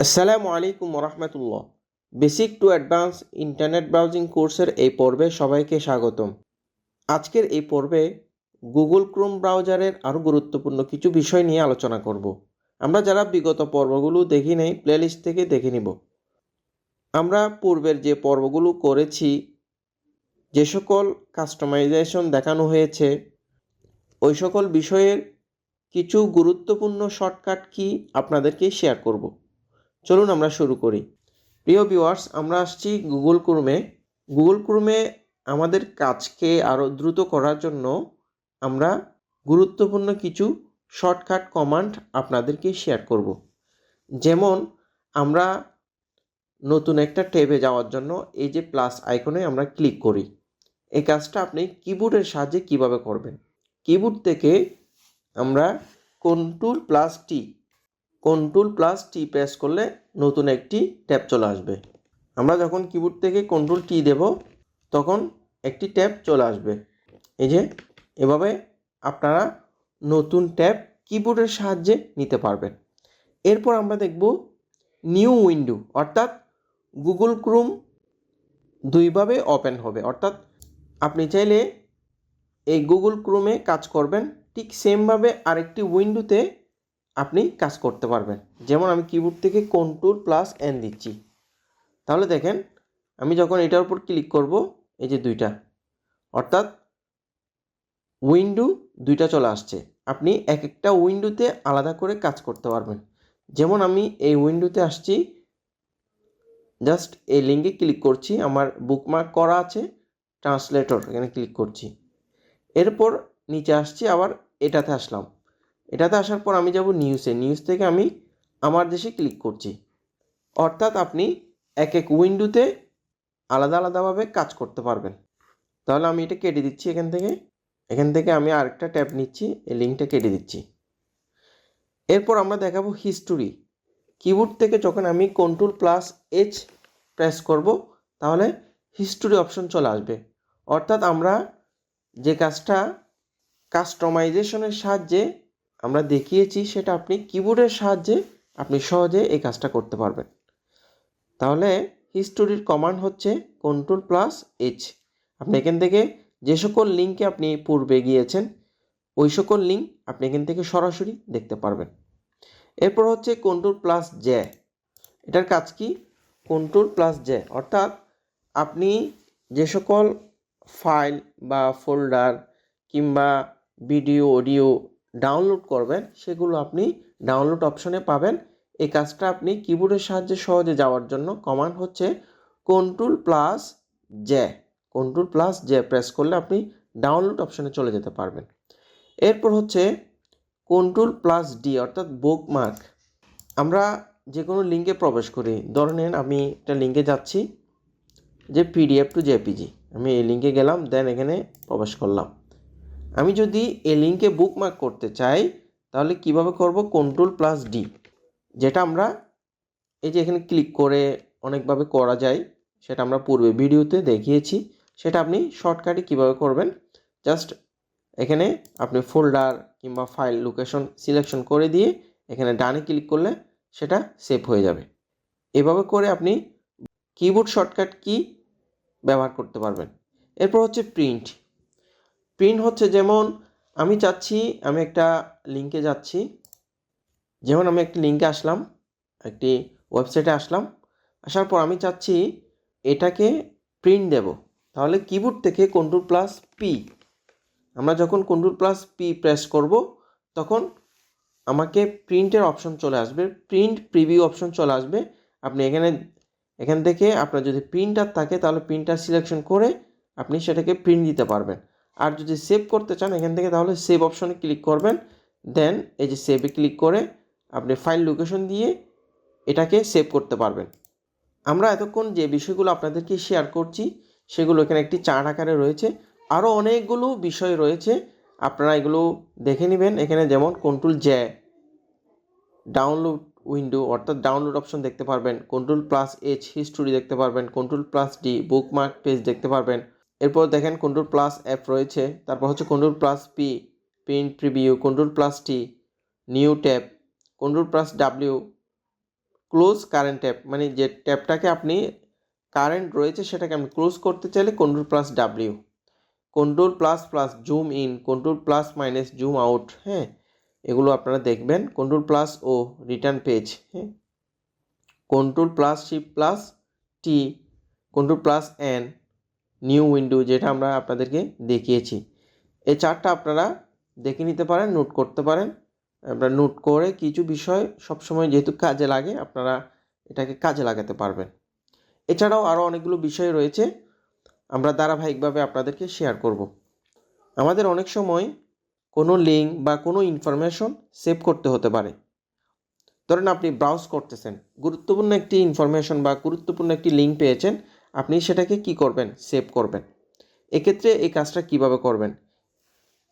আসসালামু আলাইকুম রহমতুল্লাহ basic to advance internet browsing কোর্সের এই পর্বে সবাইকে স্বাগতম। আজকের এই পর্বে গুগল ক্রোম ব্রাউজারের আরও গুরুত্বপূর্ণ কিছু বিষয় নিয়ে আলোচনা করব। আমরা যারা বিগত পর্বগুলো দেখি নেই প্লেলিস্ট থেকে দেখে নিব। আমরা পূর্বের যে পর্বগুলো করেছি, যে সকল কাস্টমাইজেশন দেখানো হয়েছে, ওই সকল বিষয়ের কিছু গুরুত্বপূর্ণ শর্টকাট কি আপনাদেরকে শেয়ার করব। চলুন আমরা শুরু করি। প্রিয় ভিউয়ার্স আমরা আসছি গুগল ক্রোমে গুগল ক্রোমে আমাদের কাজকে আরও দ্রুত করার জন্য আমরা গুরুত্বপূর্ণ কিছু শর্টকাট কমান্ড আপনাদেরকে শেয়ার করব। যেমন, আমরা নতুন একটা ট্যাবে যাওয়ার জন্য এই যে প্লাস আইকনে আমরা ক্লিক করি। এই কাজটা আপনি কিবোর্ডের সাহায্যে কীভাবে করবেন? কিবোর্ড থেকে আমরা control plus T control plus T press করলে নতুন একটি ট্যাব চলে আসবে। আমরা যখন কিবোর্ড থেকে কন্ট্রোল টি দেব, তখন একটি ট্যাব চলে আসবে। এই যে, এভাবে আপনারা নতুন ট্যাব কিবোর্ডের সাহায্যে নিতে পারবেন। এরপর আমরা দেখব নিউ উইন্ডো অর্থাৎ গুগল ক্রোম দুইভাবে ওপেন হবে। অর্থাৎ আপনি চাইলে এই গুগল ক্রোমে কাজ করবেন, ঠিক সেমভাবে আরেকটি উইন্ডোতে আপনি কাজ করতে পারবেন। যেমন আমি কিবোর্ড থেকে কন্ট্রোল প্লাস এন দিচ্ছি। তাহলে দেখেন, আমি যখন এটার উপর ক্লিক করব, এই যে দুইটা, অর্থাৎ উইন্ডো দুইটা চলে আসছে। আপনি এক একটা উইন্ডোতে আলাদা করে কাজ করতে পারবেন। যেমন আমি এই উইন্ডোতে আসছি জাস্ট এই লিঙ্কে ক্লিক করছি, আমার বুকমার্ক করা আছে ট্রান্সলেটর এখানে ক্লিক করছি। এরপর নিচে আসছি, আবার এটাতে আসলাম। এটাতে আসার পর আমি যাব নিউজে নিউজ থেকে আমি আমার দেশে ক্লিক করছি। অর্থাৎ আপনি এক এক উইন্ডোতে আলাদা আলাদাভাবে কাজ করতে পারবেন। তাহলে আমি এটা কেটে দিচ্ছি এখান থেকে। এখান থেকে আমি আরেকটা ট্যাব নিচ্ছি, এই লিঙ্কটা কেটে দিচ্ছি। এরপর আমরা দেখাবো হিস্টোরি কিবোর্ড থেকে যখন আমি কন্ট্রোল প্লাস এইচ প্রেস করব, তাহলে হিস্টোরি অপশন চলে আসবে। অর্থাৎ আমরা যে কাজটা কাস্টমাইজেশনের সাহায্যে আমরা দেখিয়েছি সেটা আপনি কিবোর্ডের সাহায্যে আপনি সহজে এই কাজটা করতে পারবেন। তাহলে হিস্টোরির কমান্ড হচ্ছে কন্ট্রোল প্লাস এইচ আপনি এখান থেকে যে সকল লিঙ্কে আপনি পূর্বে গিয়েছেন, ওই সকল লিঙ্ক আপনি এখান থেকে সরাসরি দেখতে পারবেন। এরপর হচ্ছে কন্ট্রোল প্লাস জে এটার কাজ কি? কন্ট্রোল প্লাস জে অর্থাৎ আপনি যে সকল ফাইল বা ফোল্ডার কিংবা ভিডিও অডিও ডাউনলোড করবেন, সেগুলো আপনি ডাউনলোড অপশনে পাবেন। এই কাজটা আপনি কিবোর্ডের সাহায্যে সহজে যাওয়ার জন্য কমান্ড হচ্ছে control plus J control plus J press করলে আপনি ডাউনলোড অপশনে চলে যেতে পারবেন। এরপর হচ্ছে কন্ট্রোল প্লাস ডি অর্থাৎ বুকমার্ক আমরা যে কোনো লিঙ্কে প্রবেশ করি, ধরে নেন আমি একটা লিঙ্কে যাচ্ছি, যে পিডিএফ টু জেপিজি আমি এই লিঙ্কে গেলাম দেন এখানে প্রবেশ করলাম। আমি যদি এই লিঙ্কে বুকমার্ক করতে চাই, তাহলে কীভাবে করব? কন্ট্রোল প্লাস ডি যেটা আমরা এই যে এখানে ক্লিক করে অনেকভাবে করা যায়, সেটা আমরা পূর্বে ভিডিওতে দেখিয়েছি। সেটা আপনি শর্টকাটে কীভাবে করবেন? জাস্ট এখানে আপনি ফোল্ডার কিংবা ফাইল লোকেশন সিলেকশন করে দিয়ে এখানে ডানে ক্লিক করলে সেটা সেভ হয়ে যাবে। এভাবে করে আপনি কিবোর্ড শর্টকাট কি ব্যবহার করতে পারবেন। এরপর হচ্ছে প্রিন্ট প্রিন্ট হচ্ছে যেমন আমি চাচ্ছি, আমি একটা লিঙ্কে যাচ্ছি। যেমন আমি একটি লিঙ্কে আসলাম, একটি ওয়েবসাইটে আসলাম। আসার পর আমি চাচ্ছি এটাকে প্রিন্ট দেব। তাহলে কিবোর্ড থেকে কন্ট্রোল প্লাস পি আমরা যখন কন্ট্রোল প্লাস পি প্রেস করব, তখন আমাকে প্রিন্টের অপশন চলে আসবে। প্রিন্ট প্রিভিউ অপশন চলে আসবে। আপনি এখানে, এখান থেকে আপনার যদি প্রিন্টার থাকে, তাহলে প্রিন্টার সিলেকশন করে আপনি সেটাকে প্রিন্ট দিতে পারবেন। আর যদি সেভ করতে চান এখান থেকে তাহলে সেভ অপশনে ক্লিক করবেন। দেন এই যে সেভে ক্লিক করে আপনি ফাইল লোকেশন দিয়ে এটাকে সেভ করতে পারবেন। আমরা এতক্ষণ যে বিষয়গুলো আপনাদেরকে শেয়ার করছি, সেগুলো এখানে একটি চার্ট আকারে রয়েছে। আরও অনেকগুলো বিষয় রয়েছে, আপনারা এগুলো দেখে নেবেন। এখানে যেমন কন্ট্রোল জ্যা ডাউনলোড উইন্ডো অর্থাৎ ডাউনলোড অপশন দেখতে পারবেন। কন্ট্রোল প্লাস এইচ হিস্টোরি দেখতে পারবেন। Control plus D bookmark page দেখতে পারবেন। এরপর দেখেন কন্ট্রোল প্লাস অ্যাপ রয়েছে তারপর হচ্ছে control plus P print preview control plus T new tab control plus W close current tab মানে যে ট্যাবটাকে আপনি কারেন্ট রয়েছে সেটাকে আমি ক্লোজ করতে চাইলে control plus W control plus plus zoom in control plus minus zoom out হ্যাঁ এগুলো আপনারা দেখবেন control plus O return page হ্যাঁ control plus shift plus T control plus N new window যেটা আমরা আপনাদেরকে দেখিয়েছি। এই চারটা আপনারা দেখে নিতে পারেন, নোট করতে পারেন। আপনারা নোট করে কিছু বিষয় সবসময় যেহেতু কাজে লাগে, আপনারা এটাকে কাজে লাগাতে পারবেন। এছাড়াও আরও অনেকগুলো বিষয় রয়েছে, আমরা ধারাবাহিকভাবে আপনাদেরকে শেয়ার করব। আমাদের অনেক সময় কোনো লিঙ্ক বা কোনো ইনফরমেশন সেভ করতে হতে পারে। ধরেন আপনি ব্রাউজ করতেছেন, গুরুত্বপূর্ণ একটি ইনফরমেশন বা গুরুত্বপূর্ণ একটি লিঙ্ক পেয়েছেন আপনি সেটাকে কি করবেন? সেভ করবেন। এক্ষেত্রে এই কাজটা কীভাবে করবেন?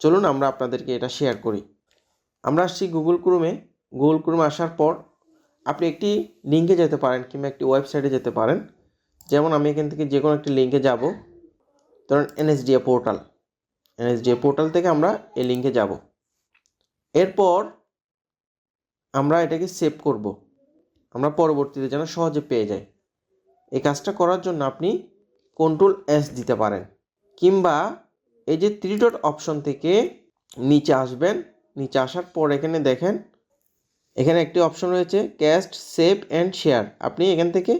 চলুন আমরা আপনাদেরকে এটা শেয়ার করি। আমরা আসছি গুগল ক্রোমে গুগল ক্রোমে আসার পর আপনি একটি লিঙ্কে যেতে পারেন কিংবা একটি ওয়েবসাইটে যেতে পারেন। যেমন আমি এখান থেকে যে কোনো একটি লিঙ্কে যাব। ধরেন এনএসডিএ পোর্টাল এনএসডিএ পোর্টাল থেকে আমরা এই লিঙ্কে যাব। এরপর আমরা এটাকে সেভ করব। আমরা পরবর্তীতে যেন সহজে পেয়ে যাই। এই কাজটা করার জন্য আপনি কন্ট্রোল এস দিতে পারেন কিংবা এই যে থ্রি ডট অপশন থেকে নিচে আসবেন, নিচে আসার পর এখানে দেখেন, এখানে একটি অপশন রয়েছে ক্যাস্ট সেভ অ্যান্ড শেয়ার আপনি এখান থেকে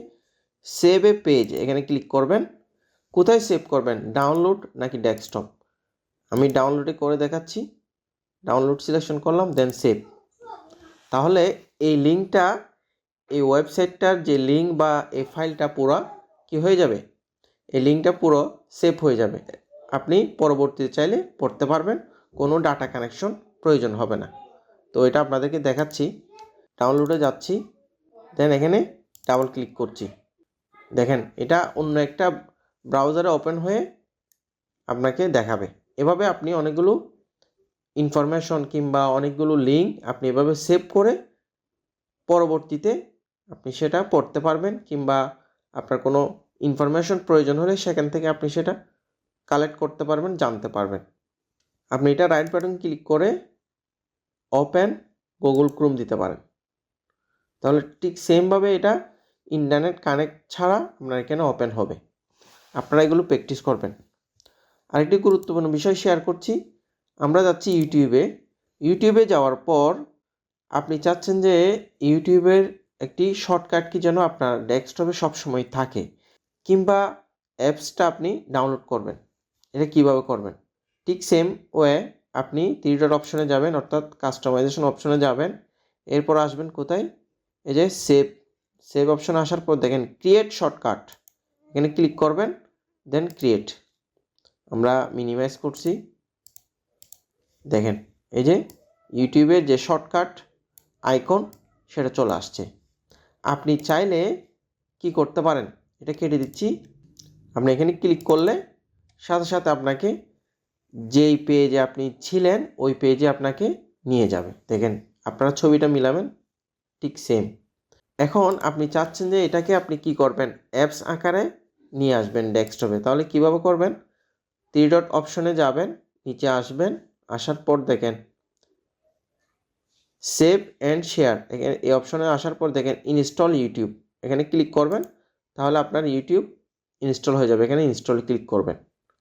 সেভ এ পেজ এখানে ক্লিক করবেন। কোথায় সেভ করবেন? ডাউনলোড নাকি ডেস্কটপ আমি ডাউনলোডে করে দেখাচ্ছি। ডাউনলোড সিলেকশন করলাম দেন সেভ তাহলে এই লিঙ্কটা এই ওয়েবসাইটটার যে লিঙ্ক বা এই ফাইলটা পুরো কি হয়ে যাবে? এই লিঙ্কটা পুরো সেভ হয়ে যাবে। আপনি পরবর্তীতে চাইলে পড়তে পারবেন, কোনো ডাটা কানেকশন প্রয়োজন হবে না। তো এটা আপনাদেরকে দেখাচ্ছি। ডাউনলোডে যাচ্ছি, দেন এখানে ডাবল ক্লিক করছি। দেখেন, এটা অন্য একটা ব্রাউজারে ওপেন হয়ে আপনাকে দেখাবে। এভাবে আপনি অনেকগুলো ইনফরমেশন কিংবা অনেকগুলো লিঙ্ক আপনি এভাবে সেভ করে পরবর্তীতে আপনি সেটা পড়তে পারবেন কিংবা আপনার কোনো ইনফরমেশন প্রয়োজন হলে সেখান থেকে আপনি সেটা কালেক্ট করতে পারবেন, জানতে পারবেন। আপনি এটা রাইট বাটন ক্লিক করে ওপেন গুগল ক্রোম দিতে পারেন। তাহলে ঠিক সেমভাবে এটা ইন্টারনেট কানেক্ট ছাড়া আপনার এখানে ওপেন হবে। আপনারা এগুলো প্র্যাকটিস করবেন। আরেকটি গুরুত্বপূর্ণ বিষয় শেয়ার করছি। আমরা যাচ্ছি ইউটিউবে ইউটিউবে যাওয়ার পর আপনি চাচ্ছেন যে ইউটিউবের একটি শর্টকাট কি যেন আপনার ডেস্কটপে সবসময় থাকে, কিংবা অ্যাপসটা আপনি ডাউনলোড করবেন। এটা কীভাবে করবেন? ঠিক সেম ওয়ে আপনি থ্রি ডট অপশনে যাবেন, অর্থাৎ কাস্টমাইজেশন অপশনে যাবেন। এরপর আসবেন কোথায়? এই যে সেভ সেভ অপশন আসার পর দেখেন ক্রিয়েট শর্টকাট এখানে ক্লিক করবেন দেন ক্রিয়েট আমরা মিনিমাইজ করছি। দেখেন, এই যে ইউটিউবের যে শর্টকাট আইকন সেটা চলে আসছে। আপনি চাইলে কি করতে পারেন? এটা কেটে দিচ্ছি। আপনি এখানে ক্লিক করলে সাথে সাথে আপনাকে যেই পেজে আপনি ছিলেন, ওই পেজে আপনাকে নিয়ে যাবে। দেখেন, আপনারা ছবিটা মিলাবেন, ঠিক সেম এখন আপনি চাচ্ছেন যে এটাকে আপনি কি করবেন? অ্যাপস আকারে নিয়ে আসবেন ডেস্কটপে তাহলে কীভাবে করবেন? থ্রি ডট অপশনে যাবেন, নিচে আসবেন, আসার পর দেখেন সেভ অ্যান্ড শেয়ার। এখানে এই অপশনে আসার পর দেখেন ইনস্টল ইউটিউব। এখানে ক্লিক করবেন, তাহলে আপনার ইউটিউব ইনস্টল হয়ে যাবে। এখানে ইনস্টল ক্লিক করবেন।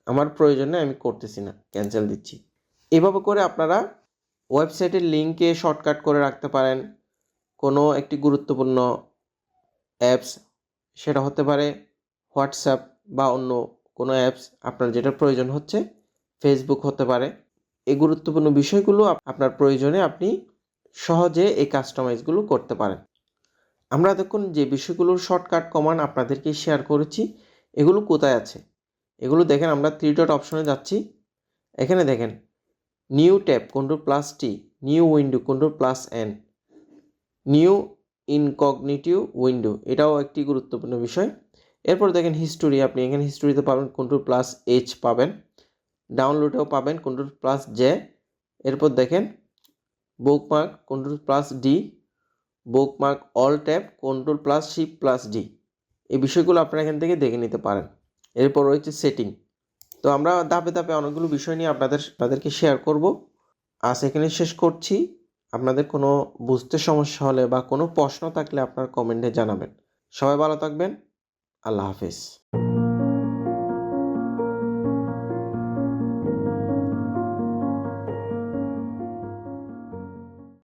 আমার প্রয়োজনে আমি করতেছি না, ক্যান্সেল দিচ্ছি। এভাবে করে আপনারা ওয়েবসাইটের লিঙ্কে শর্টকাট করে রাখতে পারেন। কোনো একটি গুরুত্বপূর্ণ অ্যাপস সেটা হতে পারে হোয়াটসঅ্যাপ বা অন্য কোনো অ্যাপস আপনার যেটা প্রয়োজন হচ্ছে ফেসবুক হতে পারে। এই গুরুত্বপূর্ণ বিষয়গুলো আপনার প্রয়োজনে আপনি সহজে এই কাস্টমাইজগুলো করতে পারেন। আমরা এতক্ষণ যে বিষয়গুলোর শর্টকাট কমান্ড আপনাদেরকে শেয়ার করেছি, এগুলো কোথায় আছে? এগুলো দেখেন, আমরা থ্রি ডট অপশনে যাচ্ছি। এখানে দেখেন new tab control plus T new window control plus N new incognito window এটাও একটি গুরুত্বপূর্ণ বিষয়। এরপর দেখেন হিস্টোরি আপনি এখানে হিস্টোরিতে পাবেন কন্ট্রোল প্লাস এইচ পাবেন ডাউনলোডেও পাবেন কন্ট্রোল প্লাস জে এরপর দেখেন bookmark control plus D bookmark all tab control plus shift plus D এই বিষয়গুলো আপনারা এখান থেকে দেখে নিতে পারেন। এরপর রয়েছে সেটিং তো আমরা ধাপে ধাপে অনেকগুলো বিষয় নিয়ে আপনাদের, আপনাদেরকে শেয়ার করব। আজ এখানে শেষ করছি। আপনাদের কোনো বুঝতে সমস্যা হলে বা কোনো প্রশ্ন থাকলে আপনার কমেন্টে জানাবেন। সবাই ভালো থাকবেন। আল্লাহ হাফিজ।